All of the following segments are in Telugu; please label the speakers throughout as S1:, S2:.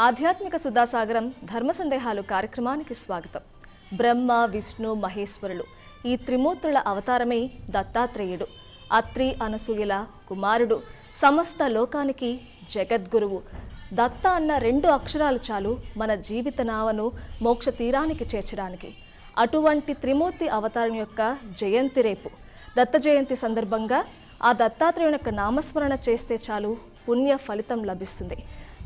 S1: ఆధ్యాత్మిక సుధాసాగరం ధర్మ సందేహాలు కార్యక్రమానికి స్వాగతం. బ్రహ్మ విష్ణు మహేశ్వరులు ఈ త్రిమూర్తుల అవతారమే దత్తాత్రేయుడు. అత్రి అనసూయల కుమారుడు. సమస్త లోకానికి జగద్గురువు. దత్త అన్న రెండు అక్షరాలు చాలు మన జీవిత నావను మోక్ష తీరానికి చేర్చడానికి. అటువంటి త్రిమూర్తి అవతారం యొక్క జయంతి రేపు. దత్త జయంతి సందర్భంగా ఆ దత్తాత్రేయుని యొక్క నామస్మరణ చేస్తే చాలు పుణ్య ఫలితం లభిస్తుంది.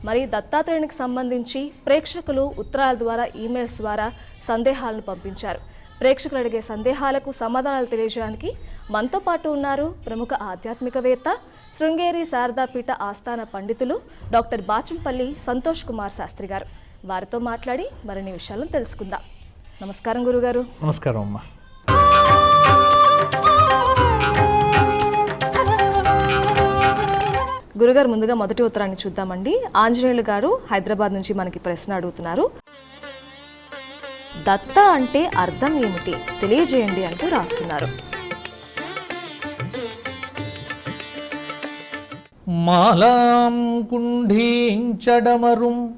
S1: మరి దత్తాత్రేయునికి సంబంధించి ప్రేక్షకులు ఉత్తరాల ద్వారా ఈమెయిల్స్ ద్వారా సందేహాలను పంపించారు. ప్రేక్షకులు అడిగే సందేహాలకు సమాధానాలు తెలియజేయడానికి మనతో పాటు ఉన్నారు ప్రముఖ ఆధ్యాత్మికవేత్త శృంగేరి శారదాపీఠ ఆస్థాన పండితులు డాక్టర్ బాచంపల్లి సంతోష్ కుమార్ శాస్త్రి గారు. వారితో మాట్లాడి మరిన్ని విషయాలను తెలుసుకుందాం. నమస్కారం గురుగారు.
S2: నమస్కారం అమ్మా.
S1: గురుగారు ముందుగా మొదటి ఉత్తరాన్ని చూద్దామండి. ఆంజనేయులు గారు హైదరాబాద్ నుంచి మనకి ప్రశ్న అడుగుతున్నారు. దత్త అంటే అర్థం ఏమిటి? తెలియజేయండి అంటూ రాస్తున్నారు.
S2: మాలాం కుంఢీంచడమరుం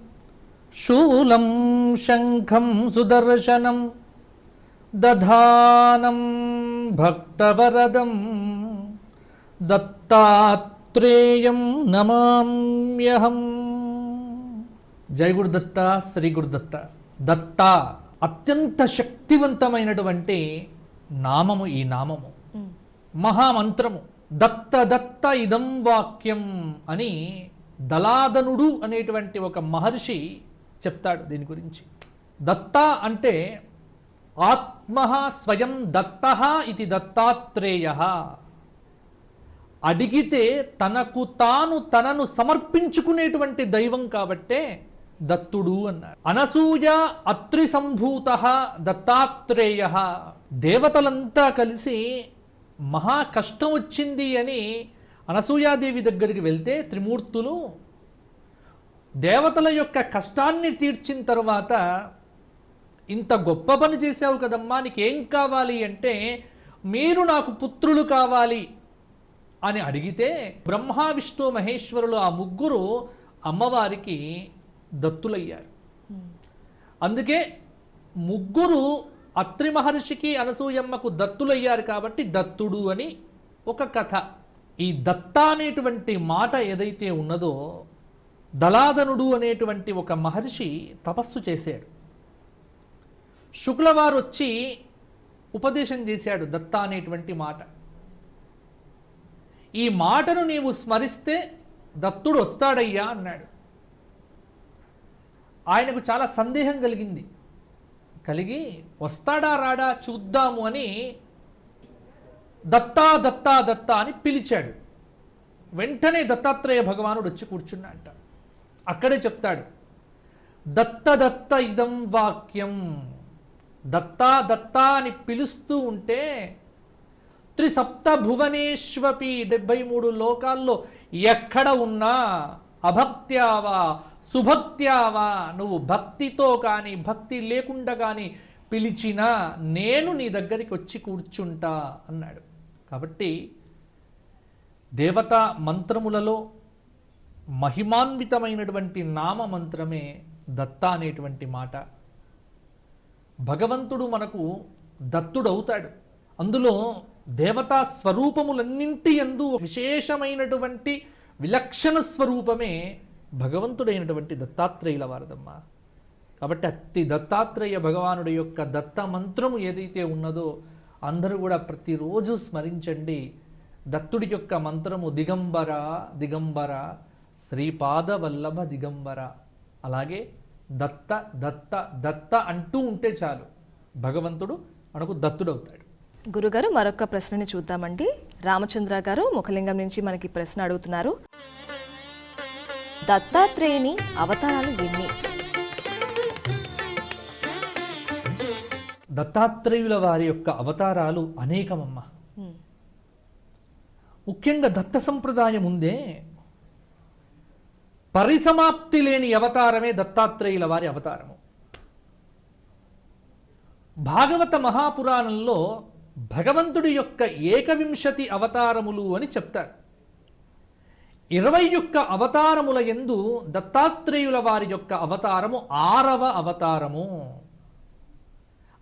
S2: శూలం శంఖం సుదర్శనం దధానం భక్తవరదం దత్తాత్రేయం నమామ్యహం. జై గురుదత్త శ్రీ గురుదత్త. దత్త అత్యంత శక్తివంతమైనటువంటి నామము ఈ నామము. మహామంత్రము. దత్త దత్త ఇదం వాక్యం అని దలాదనుడు అనేటువంటి ఒక మహర్షి చెప్తాడు దీని గురించి. దత్త అంటే ఆత్మ స్వయం దత్త ఇది దత్తాత్రేయ అడిగితే తనకు తాను తనను సమర్పించుకునేటువంటి దైవం కాబట్టే దత్తుడు అన్నారు. అనసూయ అత్రి సంభూత దత్తాత్రేయ. దేవతలంతా కలిసి మహా కష్టం వచ్చింది అని అనసూయాదేవి దగ్గరికి వెళ్తే త్రిమూర్తులు దేవతల యొక్క కష్టాన్ని తీర్చిన తర్వాత ఇంత గొప్ప పని చేశావు కదమ్మా నీకేం కావాలి అంటే మీరు నాకు పుత్రులు కావాలి అని అడిగితే బ్రహ్మ విష్ణు మహేశ్వరులు ఆ ముగ్గురు అమ్మవారికి దత్తులయ్యారు. అందుకే ముగ్గురు అత్రి మహర్షికి అనసూయమ్మకు దత్తులయ్యారు కాబట్టి దత్తుడు అని ఒక కథ. ఈ దత్త అనేటువంటి మాట ఏదైతే ఉన్నదో దలాదనుడు అనేటువంటి ఒక మహర్షి తపస్సు చేశాడు. శుక్లవారు వచ్చి ఉపదేశం చేశాడు దత్త అనేటువంటి మాట. ఈ మాటను నీవు స్మరిస్తే దత్తుడు వస్తాడయ్యా అన్నాడు. ఆయనకు చాలా సందేహం కలిగింది. కలిగి వస్తాడా రాడా చూద్దాము అని దత్తా దత్తా దత్తా అని పిలిచాడు. వెంటనే దత్తాత్రేయ భగవానుడు వచ్చి కూర్చున్నాట అక్కడే చెప్తాడు. దత్త దత్త ఇదం వాక్యం. దత్తా దత్తా అని పిలుస్తూ ఉంటే త్రిసప్త భువనేశ్వపి డెబ్బై మూడు లోకాల్లో ఎక్కడ ఉన్నా అభక్త్యావా సుభక్త్యావా నువ్వు భక్తితో కానీ భక్తి లేకుండా కానీ పిలిచినా నేను నీ దగ్గరికి వచ్చి కూర్చుంటా అన్నాడు. కాబట్టి దేవతా మంత్రములలో మహిమాన్వితమైనటువంటి నామ మంత్రమే దత్త అనేటువంటి మాట. భగవంతుడు మనకు దత్తుడవుతాడు. అందులో దేవతా స్వరూపములన్నింటి ఎందు విశేషమైనటువంటి విలక్షణ స్వరూపమే భగవంతుడైనటువంటి దత్తాత్రేయుల వారదమ్మ. కాబట్టి అతి దత్తాత్రేయ భగవానుడి యొక్క దత్త మంత్రము ఏదైతే ఉన్నదో అందరూ కూడా ప్రతిరోజు స్మరించండి. దత్తుడి యొక్క మంత్రము దిగంబర దిగంబర శ్రీపాద వల్లభ దిగంబర. అలాగే దత్త దత్త దత్త అంటూ ఉంటే చాలు. భగవంతుడు మనకు దత్తుడవుతాడు.
S1: గురుగారు మరొక ప్రశ్నని చూద్దామండి. రామచంద్ర గారు ముఖలింగం నుంచి మనకి ప్రశ్న అడుగుతున్నారు. దత్తాత్రేయుని అవతారాలు ఎన్ని?
S2: దత్తాత్రేయుల వారి యొక్క అవతారాలు అనేకమమ్మ. ముఖ్యంగా దత్త సంప్రదాయం ఉందే పరిసమాప్తి లేని అవతారమే దత్తాత్రేయుల వారి అవతారము. భాగవత మహాపురాణంలో భగవంతుడి యొక్క ఏకవింశతి అవతారములు అని చెప్తారు. ఇరవై యొక్క అవతారముల ఎందు దత్తాత్రేయుల వారి యొక్క అవతారము ఆరవ అవతారము.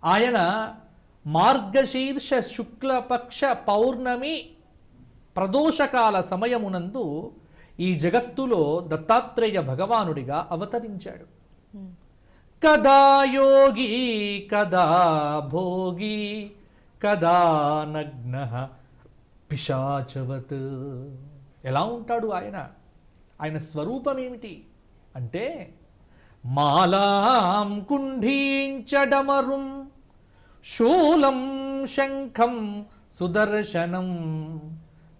S2: ఆయన మార్గశీర్ష శుక్లపక్ష పౌర్ణమి ప్రదోషకాల సమయమునందు ఈ జగత్తులో దత్తాత్రేయ భగవానుడిగా అవతరించాడు. కదా యోగి కదా భోగి కదా నగ్న పిశాచవత్. ఎలా ఉంటాడు ఆయన? ఆయన స్వరూపం ఏమిటి? అంటే మాలాం కుంఢీంచడమరుం శూలం శంఖం సుదర్శనం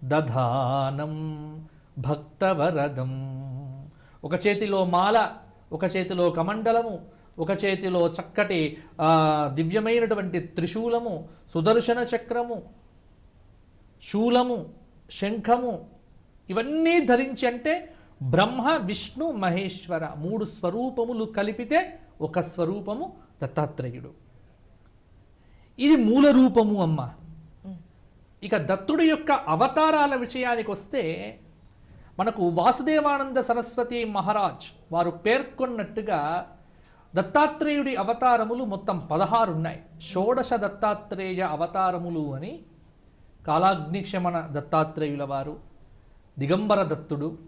S2: దధానం భక్తవరదం. ఒక చేతిలో మాల ఒక చేతిలో కమండలము ఒక చేతిలో చక్కటి దివ్యమైనటువంటి త్రిశూలము సుదర్శన చక్రము శూలము శంఖము ఇవన్నీ ధరించి అంటే బ్రహ్మ విష్ణు మహేశ్వర మూడు స్వరూపములు కలిపితే ఒక స్వరూపము దత్తాత్రేయుడు. ఇది మూల రూపము అమ్మ. ఇక దత్తుడి యొక్క అవతారాల విషయానికి వస్తే మనకు వాసుదేవానంద సరస్వతి మహారాజ్ వారు పేర్కొన్నట్టుగా దత్తాత్రేయుడి అవతారములు మొత్తం పదహారు ఉన్నాయి. షోడశ దత్తాత్రేయ అవతారములు అని కాలాగ్నిక్షమణ దత్తాత్రేయుల వారు దిగంబర దత్తుడు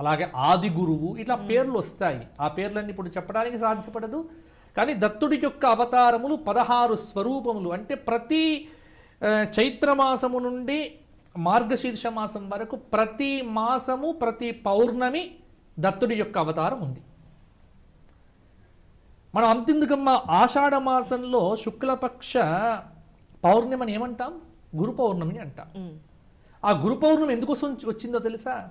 S2: అలాగే ఆది గురువు ఇట్లా పేర్లు వస్తాయి. ఆ పేర్లన్నీ ఇప్పుడు చెప్పడానికి సాధ్యపడదు. కానీ దత్తుడి యొక్క అవతారములు పదహారు స్వరూపములు. అంటే ప్రతి చైత్రమాసము నుండి మార్గశీర్ష మాసం వరకు ప్రతి మాసము ప్రతి పౌర్ణమి దత్తుడి యొక్క అవతారం ఉంది. మనం అంతెందుకమ్మా ఆషాఢ మాసంలో శుక్లపక్ష పౌర్ణమిని ఏమంటాం? గురు పౌర్ణమిని అంటాం. ఆ గురు పౌర్ణమి ఎందుకు వస్తు- వచ్చిందో తెలుసా?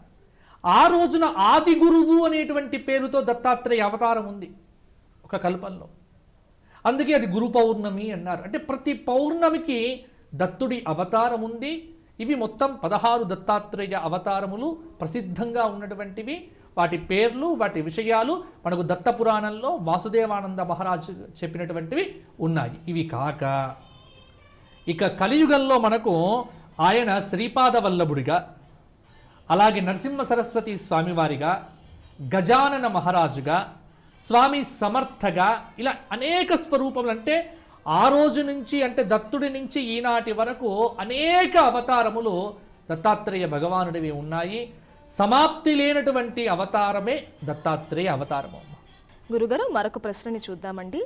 S2: ఆ రోజున ఆది గురువు అనేటువంటి పేరుతో దత్తాత్రేయ అవతారం ఉంది ఒక కల్పంలో. అందుకే అది గురు పౌర్ణమి అన్నారు. అంటే ప్రతి పౌర్ణమికి దత్తుడి అవతారం ఉంది. ఇవి మొత్తం పదహారు దత్తాత్రేయ అవతారములు ప్రసిద్ధంగా ఉన్నటువంటివి. వాటి పేర్లు వాటి విషయాలు మనకు దత్త పురాణంలో వాసుదేవానంద మహారాజు చెప్పినటువంటివి ఉన్నాయి. ఇవి కాక ఇక కలియుగంలో మనకు ఆయన శ్రీపాద వల్లభుడిగా అలాగే నరసింహ సరస్వతి స్వామివారిగా గజానన మహారాజుగా స్వామి సమర్థగా ఇలా అనేక స్వరూపములు అంటే ఆ రోజు నుంచి అంటే దత్తుడి నుంచి ఈనాటి వరకు అనేక అవతారములు దత్తాత్రేయ భగవానుడివి ఉన్నాయి. సమాప్తి లేనటువంటి అవతారమే దత్తాత్రేయ అవతారము.
S1: గురుగారు మరొక ప్రశ్నని చూద్దామండి.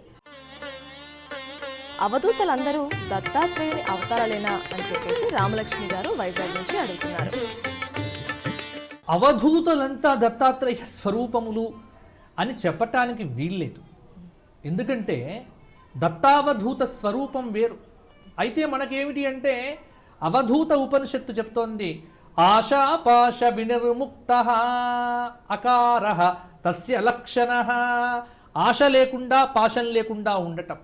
S1: అవధూతలందరూ దత్తాత్రేయుని అవతారాలేనా అని చెప్పేసి రామలక్ష్మి గారు వైజాగ్ నుంచి అడుగుతున్నారు.
S2: అవధూతలంతా దత్తాత్రేయ స్వరూపములు అని చెప్పటానికి వీల్లేదు. ఎందుకంటే దత్తావధూత స్వరూపం వేరు. అయితే మనకేమిటి అంటే అవధూత ఉపనిషత్తు చెప్తోంది ఆశాపాశ వినిర్ముక్త అకార తస్య లక్షణ. ఆశ లేకుండా పాశం లేకుండా ఉండటం.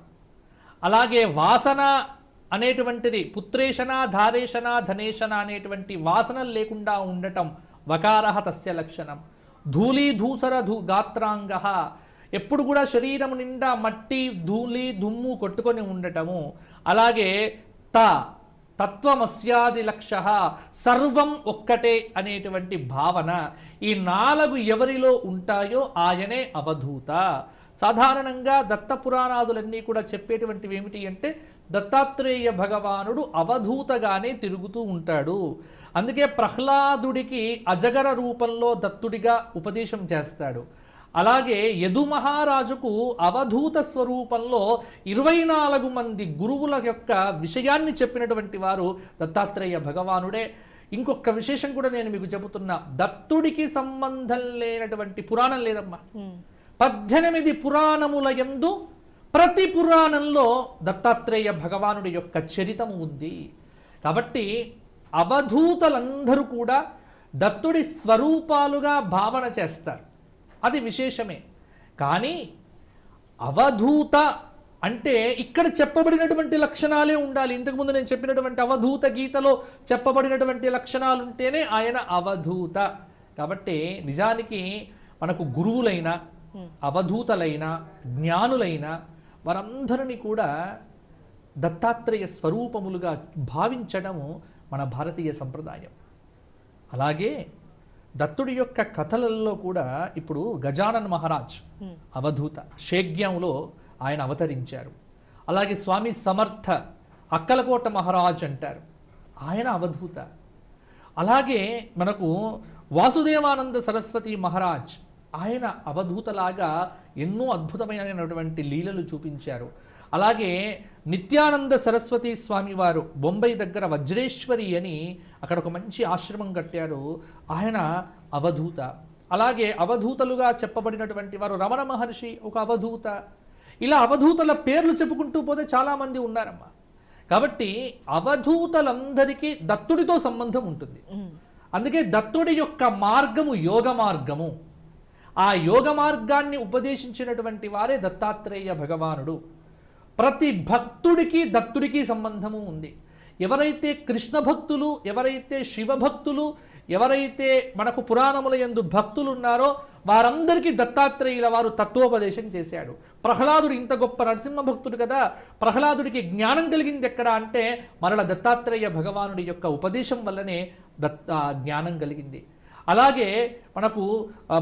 S2: అలాగే వాసన అనేటువంటిది పుత్రేషణ ధారేషణ ధనేషణ అనేటువంటి వాసనలు లేకుండా ఉండటం వకార తస్య లక్షణం. ధూళి ధూసర ధూ గాత్రాంగ. ఎప్పుడు కూడా శరీరం నిండా మట్టి ధూళి దుమ్ము కొట్టుకొని ఉండటము. అలాగే త తత్వమస్యాది లక్ష సర్వం ఒక్కటే అనేటువంటి భావన ఈ నాలుగు ఎవరిలో ఉంటాయో ఆయనే అవధూత. సాధారణంగా దత్త పురాణాదులన్నీ కూడా చెప్పేటువంటివి ఏమిటి అంటే దత్తాత్రేయ భగవానుడు అవధూతగానే తిరుగుతూ ఉంటాడు. అందుకే ప్రహ్లాదుడికి అజగర రూపంలో దత్తుడిగా ఉపదేశం చేస్తాడు. అలాగే యదు మహారాజుకు అవధూత స్వరూపంలో ఇరవై నాలుగు మంది గురువుల యొక్క విషయాన్ని చెప్పినటువంటి వారు దత్తాత్రేయ భగవానుడే. ఇంకొక విశేషం కూడా నేను మీకు చెబుతున్నా. దత్తుడికి సంబంధం లేనటువంటి పురాణం లేదమ్మా. పద్దెనిమిది పురాణముల యందు ప్రతి పురాణంలో దత్తాత్రేయ భగవానుడి యొక్క చరితము ఉంది. కాబట్టి అవధూతలందరూ కూడా దత్తుడి స్వరూపాలుగా భావన చేస్తారు. అది విశేషమే. కానీ అవధూత అంటే ఇక్కడ చెప్పబడినటువంటి లక్షణాలే ఉండాలి. ఇంతకుముందు నేను చెప్పినటువంటి అవధూత గీతలో చెప్పబడినటువంటి లక్షణాలు ఉంటేనే ఆయన అవధూత. కాబట్టి నిజానికి మనకు గురువులైన అవధూతలైన జ్ఞానులైన వారందరినీ కూడా దత్తాత్రేయ స్వరూపములుగా భావించడము మన భారతీయ సంప్రదాయం. అలాగే దత్తుడి యొక్క కథలలో కూడా ఇప్పుడు గజానన్ మహారాజ్ అవధూత షేగ్యంలో ఆయన అవతరించారు. అలాగే స్వామి సమర్థ అక్కలకోట మహారాజ్ అంటారు. ఆయన అవధూత. అలాగే మనకు వాసుదేవానంద సరస్వతి మహారాజ్ ఆయన అవధూతలాగా ఎన్నో అద్భుతమైనటువంటి లీలలు చూపించారు. అలాగే నిత్యానంద సరస్వతి స్వామి వారు బొంబాయి దగ్గర వజ్రేశ్వరి అని అక్కడ ఒక మంచి ఆశ్రమం కట్టారు. ఆయన అవధూత. అలాగే అవధూతలుగా చెప్పబడినటువంటి వారు రమణ మహర్షి ఒక అవధూత. ఇలా అవధూతల పేర్లు చెప్పుకుంటూ పోతే చాలామంది ఉన్నారమ్మా. కాబట్టి అవధూతలందరికీ దత్తుడితో సంబంధం ఉంటుంది. అందుకే దత్తుడి యొక్క మార్గము యోగ మార్గము. ఆ యోగ మార్గాన్ని ఉపదేశించినటువంటి వారే దత్తాత్రేయ భగవానుడు. ప్రతి భక్తుడికి దత్తుడికి సంబంధము ఉంది. ఎవరైతే కృష్ణ భక్తులు ఎవరైతే శివభక్తులు ఎవరైతే మనకు పురాణముల ఎందు భక్తులు ఉన్నారో వారందరికీ దత్తాత్రేయుల వారు తత్వోపదేశం చేశాడు. ప్రహ్లాదుడు ఇంత గొప్ప నరసింహ భక్తుడు కదా ప్రహ్లాదుడికి జ్ఞానం కలిగింది ఎక్కడ అంటే మరల దత్తాత్రేయ భగవానుడి యొక్క ఉపదేశం వల్లనే దత్త జ్ఞానం కలిగింది. అలాగే మనకు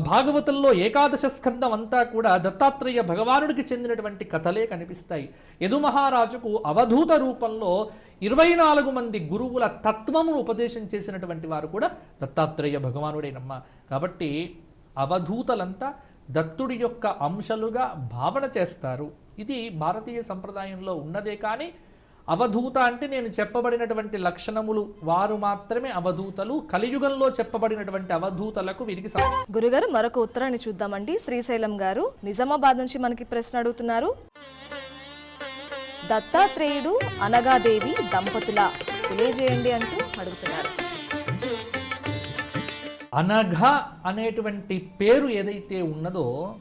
S2: భాగవతుల్లో భాగవతంలో ఏకాదశ స్కందం అంతా కూడా దత్తాత్రేయ భగవానుడికి చెందినటువంటి కథలే కనిపిస్తాయి. యదు మహారాజుకు అవధూత రూపంలో ఇరవై నాలుగు మంది గురువుల తత్వమును ఉపదేశం చేసినటువంటి వారు కూడా దత్తాత్రేయ భగవానుడేనమ్మ. కాబట్టి అవధూతలంతా దత్తుడి యొక్క అంశలుగా భావన చేస్తారు. ఇది భారతీయ సంప్రదాయంలో ఉన్నదే కానీ అవధూత అంటే నేను చెప్పబడినటువంటి లక్షణములు. వారు మాత్రమే అవధూతలు. కలియుగంలో చెప్పబడినటువంటి అవధూతలకు వీరికి
S1: గురుగారు మరొక ఉత్తరాన్ని చూద్దామండి. శ్రీశైలం గారు నిజామాబాద్ నుంచి మనకి ప్రశ్న అడుగుతున్నారు. దత్తాత్రేయుడు అనగాదేవి దంపతుల తెలియజేయండి అంటూ అడుగుతున్నారు.
S2: అనఘ అనేటువంటి పేరు ఏదైతే ఉన్నదో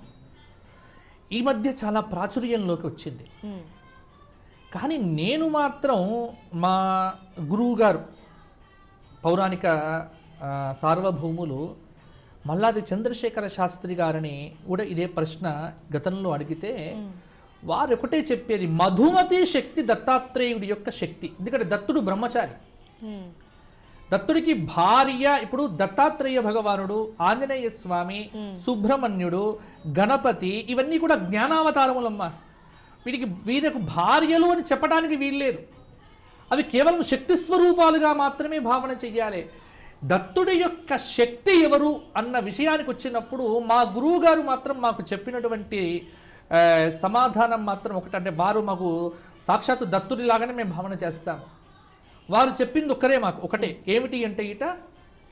S2: ఈ మధ్య చాలా ప్రాచుర్యంలోకి వచ్చింది. కానీ నేను మాత్రం మా గురువు గారు పౌరాణిక సార్వభౌములు మల్లాది చంద్రశేఖర శాస్త్రి గారిని కూడా ఇదే ప్రశ్న గతంలో అడిగితే వారు ఒకటే చెప్పేది మధుమతి శక్తి దత్తాత్రేయుడి యొక్క శక్తి. ఎందుకంటే దత్తుడు బ్రహ్మచారి. దత్తుడికి భార్య ఇప్పుడు దత్తాత్రేయ భగవానుడు ఆంజనేయ స్వామి సుబ్రహ్మణ్యుడు గణపతి ఇవన్నీ కూడా జ్ఞానావతారములమ్మ. వీటికి వీరికి భార్యలు అని చెప్పడానికి వీల్లేదు. అవి కేవలం శక్తి స్వరూపాలుగా మాత్రమే భావన చెయ్యాలి. దత్తుడి యొక్క శక్తి ఎవరు అన్న విషయానికి వచ్చినప్పుడు మా గురువు గారు మాత్రం మాకు చెప్పినటువంటి సమాధానం మాత్రం ఒకటంటే వారు మాకు సాక్షాత్తు దత్తుడిలాగానే మేము భావన చేస్తాము వారు చెప్పింది ఒక్కరే మాకు ఒకటే. ఏమిటి అంటే ఇట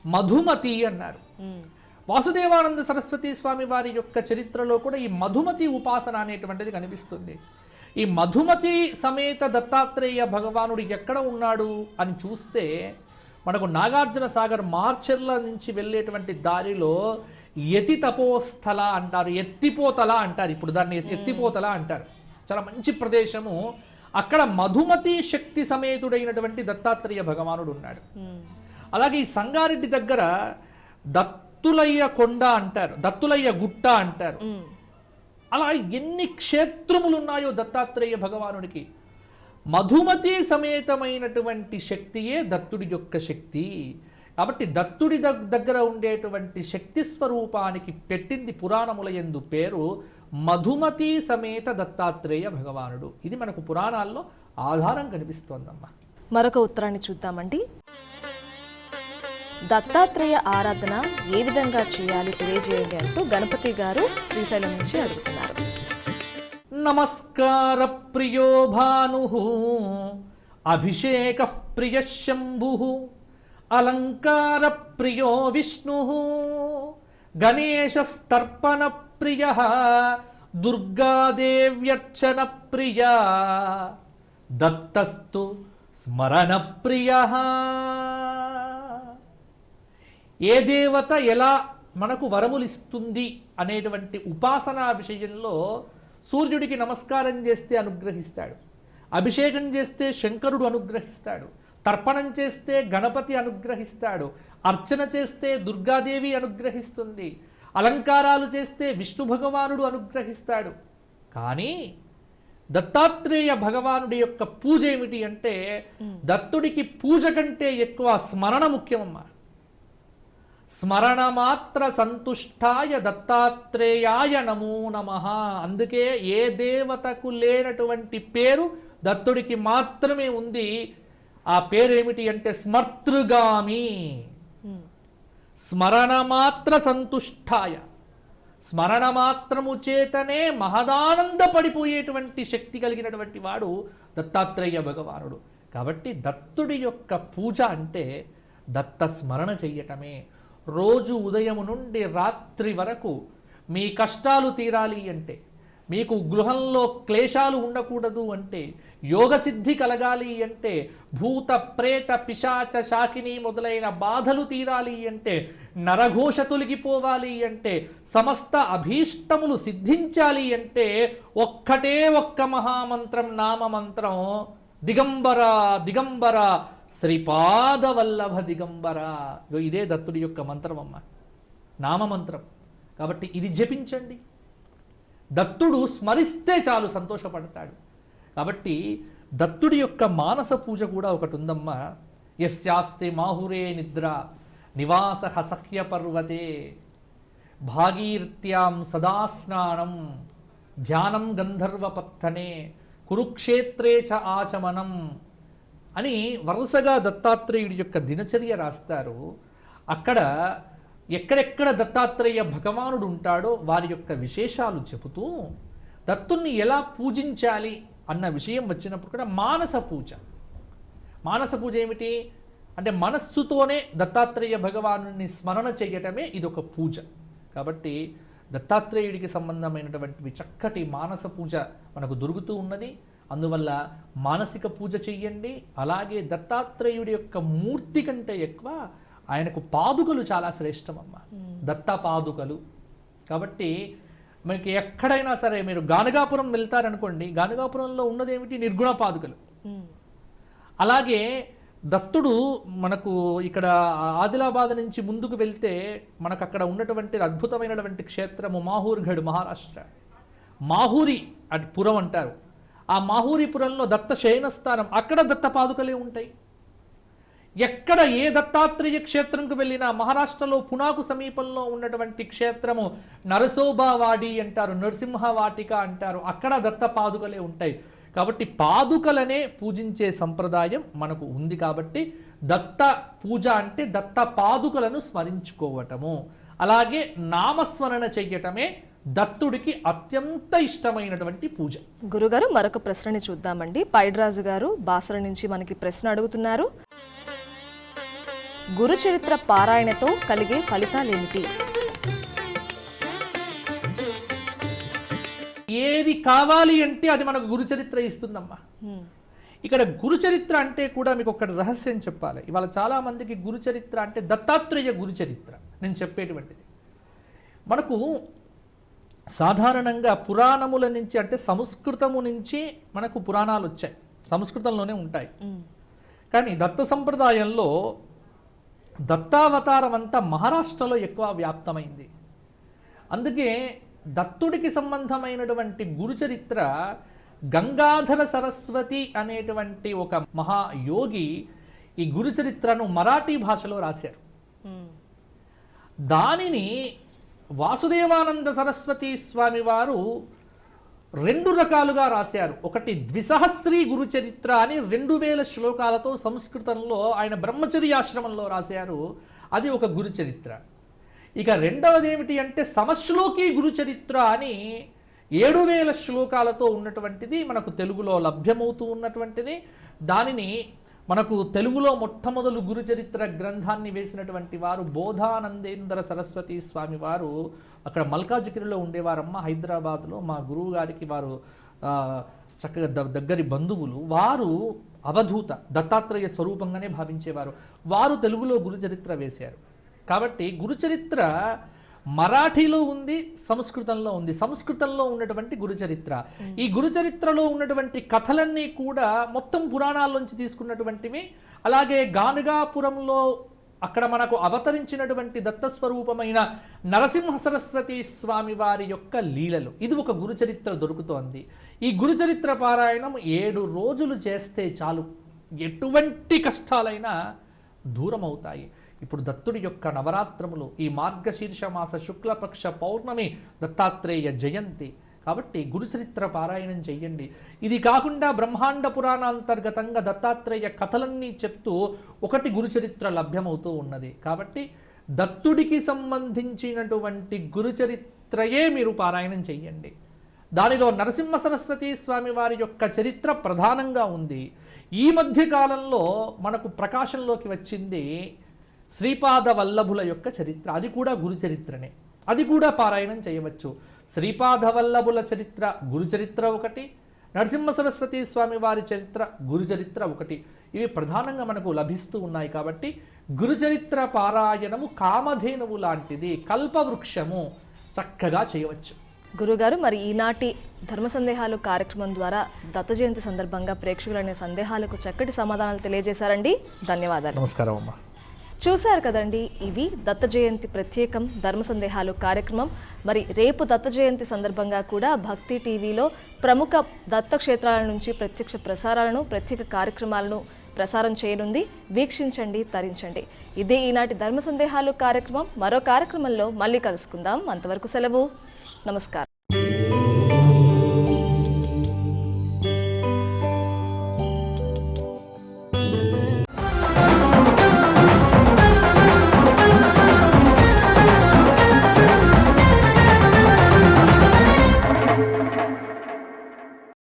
S2: మధుమతి అన్నారు. వాసుదేవానంద సరస్వతి స్వామి వారి యొక్క చరిత్రలో కూడా ఈ మధుమతి ఉపాసన అనేటువంటిది కనిపిస్తుంది. ఈ మధుమతి సమేత దత్తాత్రేయ భగవానుడు ఎక్కడ ఉన్నాడు అని చూస్తే మనకు నాగార్జున సాగర్ మార్చెర్ల నుంచి వెళ్ళేటువంటి దారిలో యతి తపోస్థల అంటారు ఎత్తిపోతల అంటారు. ఇప్పుడు దాన్ని ఎత్తి- ఎత్తిపోతల అంటారు. చాలా మంచి ప్రదేశము. అక్కడ మధుమతి శక్తి సమేతుడైనటువంటి దత్తాత్రేయ భగవానుడు ఉన్నాడు. అలాగే ఈ సంగారెడ్డి దగ్గర దత్తులయ్య కొండ అంటారు దత్తులయ్య గుట్ట అంటారు. అలా ఎన్ని క్షేత్రములు ఉన్నాయో దత్తాత్రేయ భగవానుడికి? మధుమతి సమేతమైనటువంటి శక్తియే దత్తుడి యొక్క శక్తి. కాబట్టి దత్తుడి దగ్- దగ్గర ఉండేటువంటి శక్తి స్వరూపానికి పెట్టింది పురాణముల యందు పేరు మధుమతి సమేత దత్తాత్రేయ భగవానుడు. ఇది మనకు పురాణాల్లో ఆధారం కనిపిస్తోందమ్మా.
S1: మరొక ఉత్తరాన్ని చూద్దామండి. దత్తాత్రేయ ఆరాధన ఏ విధంగా చేయాలి తెలియజేయండి అంటూ గణపతి గారు శ్రీశైలం నుంచి అడుగుతున్నారు.
S2: నమస్కార ప్రియో భాను అభిషేక ప్రియ శంభు అలంకార ప్రియో విష్ణు గణేశస్తర్పణ ప్రియ దుర్గాదేవ్యర్చన ప్రియ దత్తస్తు స్మరణ ప్రియ. ఏ దేవత ఎలా మనకు వరములిస్తుంది అనేటువంటి ఉపాసనా విషయంలో సూర్యుడికి నమస్కారం చేస్తే అనుగ్రహిస్తాడు. అభిషేకం చేస్తే శంకరుడు అనుగ్రహిస్తాడు. తర్పణం చేస్తే గణపతి అనుగ్రహిస్తాడు. అర్చన చేస్తే దుర్గాదేవి అనుగ్రహిస్తుంది. అలంకారాలు చేస్తే విష్ణు భగవానుడు అనుగ్రహిస్తాడు. కానీ దత్తాత్రేయ భగవానుడి యొక్క పూజ ఏమిటి అంటే దత్తుడికి పూజ కంటే ఎక్కువ స్మరణ ముఖ్యమమ్మా. స్మరణమాత్ర సంతుష్టాయ దత్తాత్రేయాయ నమో నమ. అందుకే ఏ దేవతకు లేనటువంటి పేరు దత్తుడికి మాత్రమే ఉంది. ఆ పేరు ఏమిటి అంటే స్మర్తృగామి. స్మరణమాత్ర సంతుష్టాయ. స్మరణ మాత్రము చేతనే మహదానందపడిపోయేటువంటి శక్తి కలిగినటువంటి వాడు దత్తాత్రేయ భగవానుడు. కాబట్టి దత్తుడి యొక్క పూజ అంటే దత్త స్మరణ చెయ్యటమే. రోజు ఉదయం నుండి రాత్రి వరకు మీ కష్టాలు తీరాలి అంటే మీకు గృహంలో క్లేశాలు ఉండకూడదు అంటే యోగ సిద్ధి కలగాలి అంటే భూత ప్రేత పిశాచ శాకిని మొదలైన బాధలు తీరాలి అంటే నరఘోష తొలగిపోవాలి అంటే సమస్త అభీష్టములు సిద్ధించాలి అంటే ఒక్కటే ఒక్క మహామంత్రం నామమంత్రం దిగంబర దిగంబర శ్రీపాదవల్లభ దిగంబర ఇదే దత్తుడి యొక్క మంత్రం అమ్మ నామమంత్రం. కాబట్టి ఇది జపించండి. దత్తుడు స్మరిస్తే చాలు సంతోషపడతాడు. కాబట్టి దత్తుడి యొక్క మానస పూజ కూడా ఒకటి ఉందమ్మా యస్యాస్తి మాహురే నిద్ర నివాస హసహ్య పర్వతే. భాగీర్త్యాం సదా స్నానం ధ్యానం గంధర్వపత్తనే కురుక్షేత్రే చ ఆచమనం. అని వరుసగా దత్తాత్రేయుడి యొక్క దినచర్య రాస్తారు. అక్కడ ఎక్కడెక్కడ దత్తాత్రేయ భగవానుడు ఉంటాడో వారి యొక్క విశేషాలు చెబుతూ దత్తుణ్ణి ఎలా పూజించాలి అన్న విషయం వచ్చినప్పుడు కూడా మానస పూజ. మానస పూజ ఏమిటి? అంటే మనస్సుతోనే దత్తాత్రేయ భగవాను స్మరణ చేయటమే ఇదొక పూజ. కాబట్టి దత్తాత్రేయుడికి సంబంధమైనటువంటి చక్కటి మానస పూజ మనకు దొరుకుతూ ఉన్నది. అందువల్ల మానసిక పూజ చెయ్యండి అలాగే దత్తాత్రేయుడి యొక్క మూర్తి కంటే ఎక్కువ ఆయనకు పాదుకలు చాలా శ్రేష్టమమ్మ. దత్త పాదుకలు కాబట్టి మీకు ఎక్కడైనా సరే మీరు గానగాపురం వెళ్తారనుకోండి గానగాపురంలో ఉన్నదేమిటి? నిర్గుణ పాదుకలు. అలాగే దత్తుడు మనకు ఇక్కడ ఆదిలాబాద్ నుంచి ముందుకు వెళ్తే మనకు అక్కడ ఉన్నటువంటి అద్భుతమైనటువంటి క్షేత్రము మాహూర్గఢ్ మహారాష్ట్ర. మాహూరి అటు పురం అంటారు. ఆ మాహూరిపురంలో దత్త శయనస్థానం అక్కడ దత్త పాదుకలే ఉంటాయి. ఎక్కడ ఏ దత్తాత్రేయ క్షేత్రంకు వెళ్ళినా మహారాష్ట్రలో పునాకు సమీపంలో ఉన్నటువంటి క్షేత్రము నరసోబావాడి అంటారు నరసింహవాటిక అంటారు అక్కడ దత్త పాదుకలే ఉంటాయి. కాబట్టి పాదుకలనే పూజించే సంప్రదాయం మనకు ఉంది కాబట్టి దత్త పూజ అంటే దత్త పాదుకలను స్మరించుకోవటము. అలాగే నామస్మరణ చెయ్యటమే దత్తుడికి అత్యంత ఇష్టమైనటువంటి పూజ.
S1: గురుగారు మరొక ప్రశ్నని చూద్దామండి. పైడ్రాజు గారు బాసర నుంచి మనకి ప్రశ్న అడుగుతున్నారు. గురు చరిత్ర పారాయణతో కలిగే ఫలితాలేమిటి
S2: ఏది కావాలి అంటే అది మనకు గురుచరిత్ర ఇస్తుందమ్మా.
S1: హ్మ్.
S2: ఇక్కడ గురుచరిత్ర అంటే కూడా మీకు ఒక రహస్యం చెప్పాలి. ఇవాళ చాలా మందికి గురుచరిత్ర అంటే దత్తాత్రేయ గురుచరిత్ర. నేను చెప్పేటువంటిది. మనకు సాధారణంగా పురాణముల నుంచి అంటే సంస్కృతము నుంచి మనకు పురాణాలు వచ్చాయి సంస్కృతంలోనే ఉంటాయి. కానీ దత్త సంప్రదాయంలో దత్తావతారం అంతా మహారాష్ట్రలో ఎక్కువ వ్యాప్తమైంది అందుకే దత్తుడికి సంబంధమైనటువంటి గురుచరిత్ర గంగాధర సరస్వతి అనేటువంటి ఒక మహాయోగి ఈ గురుచరిత్రను మరాఠీ భాషలో రాశారు. దానిని వాసుదేవానంద సరస్వతి స్వామి వారు రెండు రకాలుగా రాశారు. ఒకటి ద్విసహస్రీ గురు చరిత్ర అని రెండు వేల శ్లోకాలతో సంస్కృతంలో ఆయన బ్రహ్మచర్యాశ్రమంలో రాశారు. అది ఒక గురు చరిత్ర ఇక రెండవది ఏమిటి అంటే సమశ్లోకి గురు చరిత్ర అని ఏడు వేల శ్లోకాలతో ఉన్నటువంటిది మనకు తెలుగులో లభ్యమవుతూ ఉన్నటువంటిది. దానిని మనకు తెలుగులో మొట్టమొదలు గురుచరిత్ర గ్రంథాన్ని వేసినటువంటి వారు బోధానందేంద్ర సరస్వతి స్వామి వారు. అక్కడ మల్కాజిగిరిలో ఉండేవారమ్మ హైదరాబాద్లో మా గురువు గారికి వారు చక్కగా ద- దగ్గరి బంధువులు. వారు అవధూత దత్తాత్రేయ స్వరూపంగానే భావించేవారు. వారు తెలుగులో గురుచరిత్ర వేశారు. కాబట్టి గురుచరిత్ర మరాఠీలో ఉంది సంస్కృతంలో ఉంది. సంస్కృతంలో ఉన్నటువంటి గురు చరిత్ర ఈ గురు చరిత్రలో ఉన్నటువంటి కథలన్నీ కూడా మొత్తం పురాణాల్లోంచి తీసుకున్నటువంటివి. అలాగే గానుగాపురంలో అక్కడ మనకు అవతరించినటువంటి దత్తస్వరూపమైన నరసింహ సరస్వతి స్వామి వారి యొక్క లీలలు. ఇది ఒక గురు చరిత్ర దొరుకుతోంది. ఈ గురు చరిత్ర పారాయణం ఏడు రోజులు చేస్తే చాలు. ఎటువంటి కష్టాలైనా దూరం అవుతాయి ఇప్పుడు దత్తుడి యొక్క నవరాత్రములు ఈ మార్గశీర్ష మాస శుక్లపక్ష పౌర్ణమి దత్తాత్రేయ జయంతి. కాబట్టి గురుచరిత్ర పారాయణం చెయ్యండి. ఇది కాకుండా బ్రహ్మాండ పురాణ అంతర్గతంగా దత్తాత్రేయ కథలన్నీ చెప్తూ ఒకటి గురుచరిత్ర లభ్యమవుతూ ఉన్నది. కాబట్టి దత్తుడికి సంబంధించినటువంటి గురుచరిత్రయే మీరు పారాయణం చెయ్యండి. దానిలో నరసింహ సరస్వతి స్వామి వారి యొక్క చరిత్ర ప్రధానంగా ఉంది. ఈ మధ్య కాలంలో మనకు ప్రకాశంలోకి వచ్చింది శ్రీపాద వల్లభుల యొక్క చరిత్ర. అది కూడా గురు చరిత్రనే. అది కూడా పారాయణం చేయవచ్చు. శ్రీపాద వల్లభుల చరిత్ర గురు చరిత్ర ఒకటి. నరసింహ సరస్వతి స్వామి వారి చరిత్ర గురు చరిత్ర ఒకటి. ఇవి ప్రధానంగా మనకు లభిస్తూ ఉన్నాయి కాబట్టి గురు చరిత్ర పారాయణము కామధేనువు లాంటిది. కల్పవృక్షము చక్కగా చేయవచ్చు.
S1: గురుగారు మరి ఈనాటి ధర్మ సందేహాలు కార్యక్రమం ద్వారా దత్త జయంతి సందర్భంగా ప్రేక్షకులనే సందేహాలకు చక్కటి సమాధానాలు తెలియజేశారండి. ధన్యవాదాలు.
S2: నమస్కారం అమ్మా.
S1: చూశారు కదండి ఇవి దత్త జయంతి ప్రత్యేకం ధర్మ సందేహాలు కార్యక్రమం. మరి రేపు దత్త జయంతి సందర్భంగా కూడా భక్తి టీవీలో ప్రముఖ దత్త క్షేత్రాల నుంచి ప్రత్యక్ష ప్రసారాలను ప్రత్యేక కార్యక్రమాలను ప్రసారం చేయనుంది. వీక్షించండి తరించండి. ఇదే ఈనాటి ధర్మ సందేహాలు కార్యక్రమం. మరో కార్యక్రమంలో మళ్ళీ కలుసుకుందాం. అంతవరకు సెలవు. నమస్కారం.